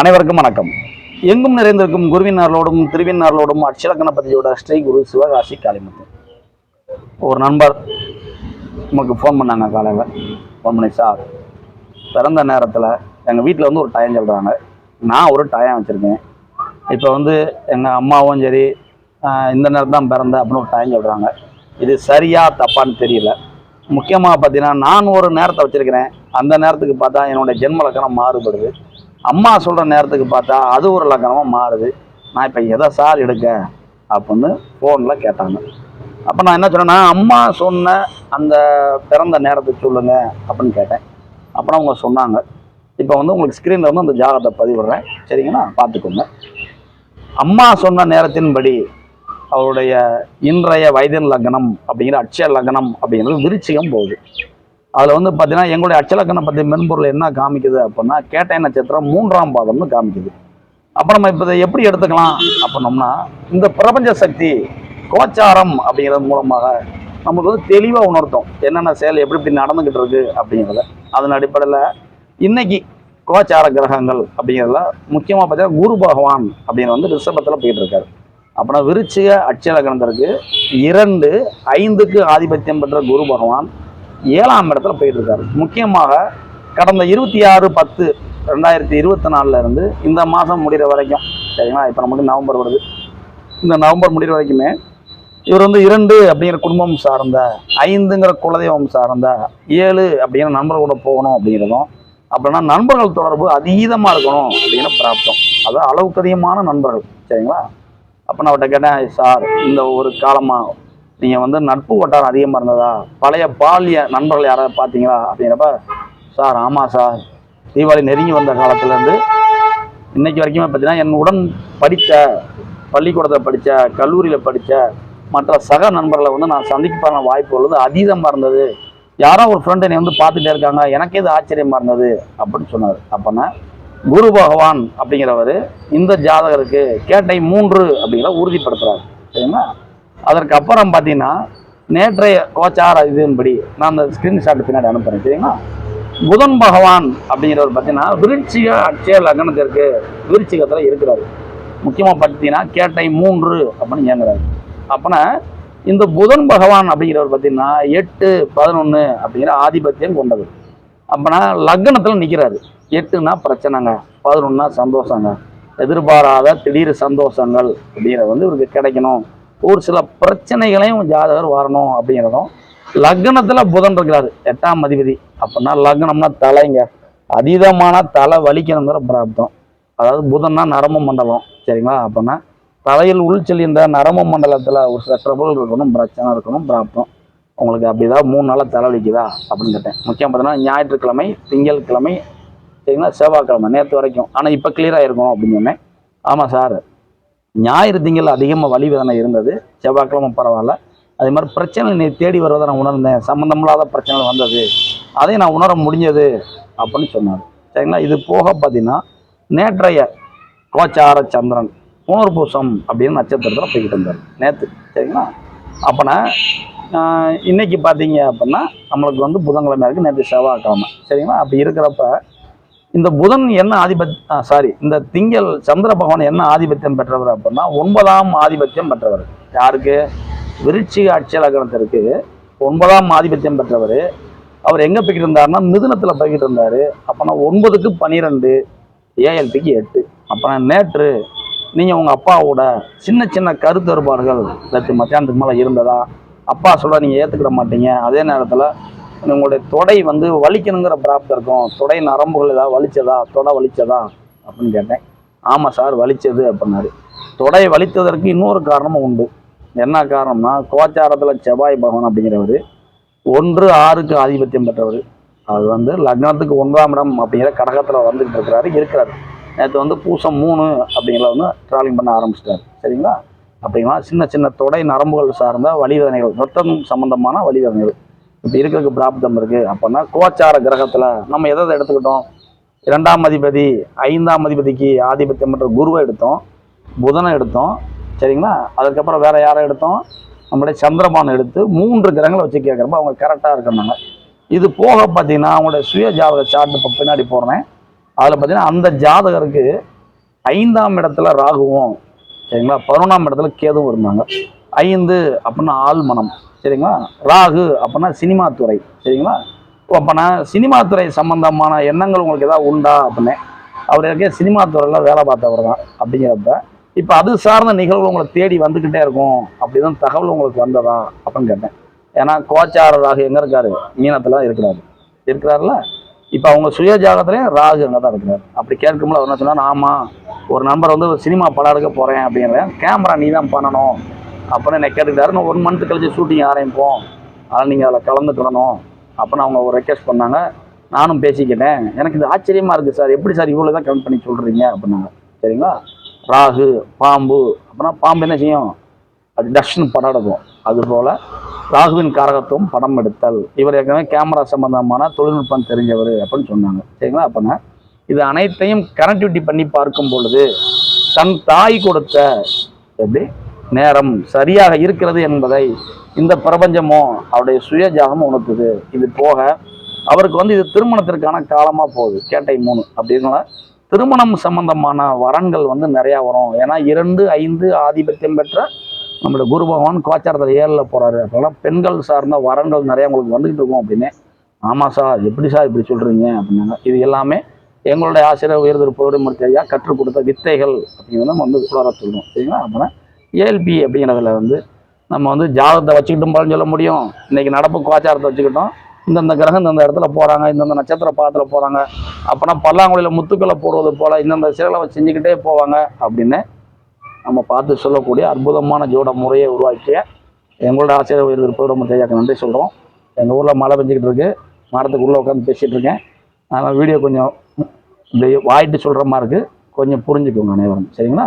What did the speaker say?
அனைவருக்கும் வணக்கம். எங்கும் நிறைந்திருக்கும் குருவினார்களோடும் திருவினார்களோடும் அட்சலக்கணபதியோட ஸ்ரீ குரு சிவகாசி காளிமுத்து. ஒரு நண்பர் நமக்கு ஃபோன் பண்ணாங்க காலையில். ஃபோன் பண்ணி சார் பிறந்த நேரத்தில் எங்கள் வீட்டில் வந்து ஒரு டயம் சொல்கிறாங்க நான் ஒரு டயம் வச்சுருக்கேன். இப்போ வந்து எங்கள் அம்மாவும் சரி இந்த நேரம் தான் பிறந்த அப்படின்னு ஒரு டயம் சொல்கிறாங்க இது சரியா தப்பான்னு தெரியல. முக்கியமாக பார்த்தீங்கன்னா நான் ஒரு நேரத்தை வச்சுருக்கிறேன். அந்த நேரத்துக்கு பார்த்தா என்னுடைய ஜென்ம லக்கணம் மாறுபடுது. அம்மா சொல்கிற நேரத்துக்கு பார்த்தா அது ஒரு லக்கணமாக மாறுது. நான் இப்போ எதை சார் எடுக்க? அப்படின்னு ஃபோனில் கேட்டாங்க. அப்போ நான் என்ன சொன்னேன்னா அம்மா சொன்ன அந்த பிறந்த நேரத்துக்கு சொல்லுங்கள் அப்படின்னு கேட்டேன். அப்புறம் அவங்க சொன்னாங்க. இப்போ வந்து உங்களுக்கு ஸ்க்ரீனில் வந்து அந்த ஜாதகத்தை பதிவிடுறேன். சரிங்களா? பார்த்துக்கோங்க. அம்மா சொன்ன நேரத்தின்படி அவருடைய இன்றைய வயதின் லக்னம் அப்படிங்கிற அட்சய லக்னம் அப்படிங்கிறது விருச்சிகம் போகுது. அதில் வந்து பார்த்தீங்கன்னா எங்களுடைய அச்சலக்கணம் பற்றி மென்பொருள் என்ன காமிக்குது அப்படின்னா கேட்டை நட்சத்திரம் மூன்றாம் பாதம்னு காமிக்குது. அப்போ நம்ம இப்போ இதை எப்படி எடுத்துக்கலாம் அப்படின்னோம்னா இந்த பிரபஞ்ச சக்தி கோச்சாரம் அப்படிங்கிறது மூலமாக நமக்கு வந்து தெளிவாக உணர்த்தும். என்னென்ன செயல் எப்படி எப்படி நடந்துக்கிட்டு இருக்கு அப்படிங்கிறத அதன் அடிப்படையில் இன்னைக்கு கோச்சார கிரகங்கள் அப்படிங்கிறதுல முக்கியமாக பார்த்தீங்கன்னா குரு பகவான் அப்படின்னு வந்து ரிஷபத்தில் போயிட்டு இருக்காரு அப்படின்னா விருச்சிக அட்சலக்கணத்திற்கு இரண்டு ஐந்துக்கு ஆதிபத்தியம் பெற்ற குரு பகவான் ஏழாம் இடத்துல போயிட்டு இருக்காரு முக்கியமாக கடந்த இருபத்தி ஆறு பத்து ரெண்டாயிரத்தி இருபத்தி நாலுல இருந்து இந்த மாதம் முடிகிற வரைக்கும் சரிங்களா? இப்போ நமக்கு நவம்பர் வருது. இந்த நவம்பர் முடிகிற வரைக்குமே இவர் வந்து இரண்டு அப்படிங்கிற குடும்பம் சார்ந்த ஐந்துங்கிற குலதெய்வம் சார்ந்த ஏழு அப்படிங்கிற நண்பர்களோட கூட போகணும் அப்படிங்கிறதும் அப்படின்னா நண்பர்கள் தொடர்பு அதீதமாக இருக்கணும் அப்படிங்கிற பிராப்தம். அதான் அளவுக்கு அதிகமான நண்பர்கள் சரிங்களா? அப்போ நான் அவட்ட கேட்டேன் சார் இந்த ஒரு காலமாக நீங்கள் வந்து நட்பு வட்டாரம் அதிகமாக இருந்ததா? பழைய பாலிய நண்பர்கள் யாராவது பார்த்தீங்களா? அப்படிங்கிறப்ப சார் ஆமாம் சார். தீபாவளி நெருங்கி வந்த காலத்துலேருந்து இன்னைக்கு வரைக்குமே பார்த்தீங்கன்னா என் உடன் படித்த பள்ளிக்கூடத்தில் படித்த கல்லூரியில் படித்த மற்ற சக நண்பர்களை வந்து நான் சந்திப்பான வாய்ப்பு உள்ளது அதீதமாக இருந்தது. யாரோ ஒரு ஃப்ரெண்ட் என்னை வந்து பார்த்துட்டே இருக்காங்க. எனக்கு இது ஆச்சரியமாக இருந்தது? அப்படின்னு சொன்னார். அப்போனா குரு பகவான் அப்படிங்கிறவர் இந்த ஜாதகருக்கு கேட்டை மூன்று அப்படிங்கிற உறுதிப்படுத்துகிறார் சரிங்களா? அதற்கு அப்புறம் பார்த்தீங்கன்னா நேற்றைய கோச்சார இதன்படி நான் அந்த ஸ்கிரீன்ஷாட் பின்னாடி அனுப்புகிறேன் சரிங்களா? புதன் பகவான் அப்படிங்கிறவர் பார்த்தீங்கன்னா விருட்சிக அட்சய லக்னத்திற்கு விருட்சிகத்தில் இருக்கிறாரு. முக்கியமாக பார்த்தீங்கன்னா கேட்டை மூன்று அப்படின்னு இயங்குறாரு. அப்போனா இந்த புதன் பகவான் அப்படிங்கிறவர் பார்த்தீங்கன்னா எட்டு பதினொன்று அப்படிங்கிற ஆதிபத்தியம் கொண்டது அப்போனா லக்னத்தில் நிற்கிறாரு எட்டுனா பிரச்சனைங்க பதினொன்னா சந்தோஷங்க. எதிர்பாராத திடீர் சந்தோஷங்கள் அப்படிங்கிறது வந்து இவருக்கு கிடைக்கணும். ஒரு சில பிரச்சனைகளையும் ஜாதகர் வரணும் அப்படிங்கிறதும் லக்னத்தில் புதன் இருக்கிறாரு எட்டாம் அதிபதி. அப்படின்னா லக்னம்னா தலைங்க. அதீதமான தலை வலிக்கணுங்கிற பிராப்தம். அதாவது புதன்னா நரம்பு மண்டலம் சரிங்களா? அப்படின்னா தலையில் உள் செல்கின்ற நரம்பு மண்டலத்தில் ஒரு சில ட்ரபுள் இருக்கணும் பிரச்சனை இருக்கணும் பிராப்தம். உங்களுக்கு அப்படிதான் மூணு நாளாக தலைவலிக்குதா அப்படின்னு கேட்டேன். முக்கியம் பார்த்தீங்கன்னா ஞாயிற்றுக்கிழமை திங்கள் கிழமை சரிங்களா? செவ்வாய்க்கிழமை நேற்று வரைக்கும். ஆனால் இப்போ கிளியராக இருக்கும் அப்படின்னு சொன்னேன். ஆமாம் சார் ஞாயிறு திங்கள் அதிகமாக வலி வேதனை இருந்தது. செவ்வாய்க்கிழமை பரவாயில்ல. அதே மாதிரி பிரச்சனை நீ தேடி வருவதை நான் உணர்ந்தேன். சம்மந்தமில்லாத பிரச்சனைகள் வந்தது. அதை நான் உணர முடிஞ்சது அப்படின்னு சொன்னார். சரிங்களா? இது போக பார்த்தீங்கன்னா நேற்றைய கோச்சார சந்திரன் புனர்பூசம் அப்படின்னு நட்சத்திரத்தில் போய்கிட்டு இருந்தார். நேற்று சரிங்களா? அப்போனா இன்றைக்கி இன்னைக்கு பார்த்தீங்க அப்படின்னா நம்மளுக்கு வந்து புதன்கிழமை இருக்குது நேற்று செவ்வாய்க்கிழமை. சரிங்களா? அப்படி இருக்கிறப்ப இந்த புதன் என்ன ஆதிபத் சாரி இந்த திங்கள் சந்திர பகவான் என்ன ஆதிபத்தியம் பெற்றவர் அப்படின்னா ஒன்பதாம் ஆதிபத்தியம் பெற்றவர். யாருக்கு? விருச்சிக அட்சலகணத்திற்கு ஒன்பதாம் ஆதிபத்தியம் பெற்றவர். அவர் எங்கே போய்கிட்டு இருந்தாருன்னா மிதுனத்தில் போய்கிட்டு இருந்தார். அப்போனா ஒன்பதுக்கு பன்னிரெண்டு ஏஎல்பிக்கு எட்டு. அப்போனா நேற்று நீங்கள் உங்கள் அப்பாவோட சின்ன சின்ன கருத்து நேற்று மத்தியானத்துக்கு மேலே இருந்ததா? அப்பா சொல்ல நீங்கள் ஏற்றுக்கிட மாட்டீங்க. அதே நேரத்தில் உங்களுடைய தொடை வந்து வலிக்கணுங்கிற பிராப்தம் இருக்கும். தொடை நரம்புகள் ஏதாவது வலிச்சதா? தொடை வலிச்சதா? அப்படின்னு கேட்டேன். ஆமாம் சார் வலிச்சது அப்படின்னாரு. தொடை வலித்ததற்கு இன்னொரு காரணமும் உண்டு. என்ன காரணம்னா கோச்சாரத்தில் செவ்வாய் பகவான் அப்படிங்கிறவர் ஒன்று ஆறுக்கு ஆதிபத்தியம் பெற்றவர். அது வந்து லக்னத்துக்கு ஒன்றாம் இடம் அப்படிங்கிற கடகத்தில் வந்துகிட்டு இருக்கிறாரு இருக்கிறார். நேற்று வந்து பூசம் மூணு அப்படிங்கிற வந்து ட்ராவலிங் பண்ண ஆரம்பிச்சிட்டாரு. சரிங்களா? அப்படிங்களா? சின்ன சின்ன தொடை நரம்புகள் சார்ந்த வழிவதனைகள் ரத்தம் சம்பந்தமான வழிவதனைகள் இப்படி இருக்கிறதுக்கு பிராப்தம் இருக்குது அப்படின்னா கோச்சார கிரகத்தில் நம்ம எதை எதை எடுத்துக்கிட்டோம்? இரண்டாம் அதிபதி ஐந்தாம் அதிபதிக்கு ஆதிபத்தியம் பெற்ற குருவை எடுத்தோம். புதனை எடுத்தோம். சரிங்களா? அதுக்கப்புறம் வேற யாரை எடுத்தோம்? நம்மளுடைய சந்திரபான் எடுத்து மூன்று கிரகங்களை வச்சு கேட்குறப்ப அவங்க கரெக்டாக இருக்கணுங்க. இது போக பார்த்தீங்கன்னா அவங்களுடைய சுய ஜாதக சார்ட் இப்போ பின்னாடி போடுறேன். அதில் பார்த்தீங்கன்னா அந்த ஜாதகருக்கு ஐந்தாம் இடத்துல ராகுவும் சரிங்களா? பதினொன்றாம் இடத்துல கேதுவும் இருந்தாங்க. ஐந்து அப்படின்னா ஆழ்மனம் சரிங்களா? ராகு அப்படின்னா சினிமா துறை சரிங்களா? அப்போனா சினிமா துறை சம்பந்தமான எண்ணங்கள் உங்களுக்கு ஏதாவது உண்டா அப்படின்னு? அவர் இருக்க சினிமா துறையில் வேலை பார்த்தவர் தான் அப்படிங்கிறப்ப இப்போ அது சார்ந்த நிகழ்வு உங்களை தேடி வந்துக்கிட்டே இருக்கும் அப்படிதான் தகவல் உங்களுக்கு வந்ததா அப்படின்னு கேட்டேன். ஏன்னா கோச்சார ராகு எங்கே இருக்காரு? மீனத்தில் இருக்கிறாரு. இருக்கிறாருல? இப்போ அவங்க சுய ஜாகத்துலேயும் ராகு அங்கே தான் இருக்கிறார். அப்படி கேட்கும்போது அவர் என்ன சொன்னார்? ஆமாம் ஒரு நண்பர் வந்து ஒரு சினிமா படம் எடுக்க போகிறேன் அப்படிங்கிறேன். கேமரா நீ தான் பண்ணணும். அப்படின்னு என்னை கேட்டுக்கிட்டாரு. நான் ஒன் மந்த் கழிச்சு ஷூட்டிங் ஆரம்பிப்போம். அதனால் நீங்கள் அதில் கலந்துக்கிடணும் அப்படின்னு அவங்க ஒரு ரெக்வஸ்ட் பண்ணாங்க. நானும் பேசிக்கிட்டேன். எனக்கு இது ஆச்சரியமாக இருக்குது சார். எப்படி சார் இவ்வளோ தான் கவுண்ட் பண்ணி சொல்கிறீங்க அப்படின்னாங்க. சரிங்களா? ராகு பாம்பு. அப்படின்னா பாம்பு என்ன செய்யும்? அது டஷ்னு படம் எடுக்கும் அதுபோல் ராகுவின் காரகத்துவம் படம் எடுத்தல். இவர் ஏற்கனவே கேமரா சம்பந்தமான தொழில்நுட்பம் தெரிஞ்சவர் அப்படின்னு சொன்னாங்க. சரிங்களா? அப்படின்னா இது அனைத்தையும் கனெக்டிவிட்டி பண்ணி பார்க்கும் பொழுது தன் தாய் கொடுத்த எப்படி? நேரம் சரியாக இருக்கிறது என்பதை இந்த பிரபஞ்சமோ அவருடைய சுய ஜாதமும் உணர்த்துது. இது போக அவருக்கு வந்து இது திருமணத்திற்கான காலமாக போகுது. கேட்டை மூணு அப்படிங்களா திருமணம் சம்பந்தமான வரன்கள் வந்து நிறையா வரும். ஏன்னா இரண்டு ஐந்து ஆதிபத்தியம் பெற்ற நம்மளோட குரு பகவான் கோச்சாரத்தில் ஏழில் போகிறாரு அப்போலாம் பெண்கள் சார்ந்த வரன்கள் நிறையா உங்களுக்கு வந்துக்கிட்டு இருக்கும் அப்படின்னு ஆமாம் சார் எப்படி சார் இப்படி சொல்கிறீங்க அப்படின்னாங்க. இது எல்லாமே எங்களுடைய ஆசிரியர் உயர்திரு பௌர்ணமூர்த்தி ஐயா கற்றுக் கொடுத்த வித்தைகள் அப்படிங்கிறத நம்ம வந்து உலர சொல்லுவோம் சரிங்களா? அப்புறம் ஏஎல்பி அப்படிங்கிறதுல வந்து நம்ம வந்து ஜாதகத்தை வச்சுக்கிட்டும் பலன் சொல்ல முடியும். இன்றைக்கி நடப்பு கோச்சாரத்தை வச்சுக்கிட்டோம். இந்தந்த கிரகம் இந்தந்த இடத்துல போகிறாங்க இந்தந்த நட்சத்திர பாதத்தில் போகிறாங்க அப்போனா பல்லாங்குழியில் முத்துக்களை போடுவது போல் இந்தந்த செயலை செஞ்சுக்கிட்டே போவாங்க அப்படின்னு நம்ம பார்த்து சொல்லக்கூடிய அற்புதமான ஜோட முறையை உருவாக்கிய எங்களோட ஆசிரியர் உயர் விருப்பம் தெரியாக்க நன்றி சொல்கிறோம் எங்கள் ஊரில் மழை பெஞ்சிக்கிட்டு இருக்கு. மரத்துக்கு உள்ளே உட்காந்து பேசிகிட்டு இருக்கேன். அதனால் வீடியோ கொஞ்சம் வாயிட்டு சொல்கிற மாதிரி இருக்குது கொஞ்சம் புரிஞ்சுக்கோங்க அனைவரும். சரிங்களா?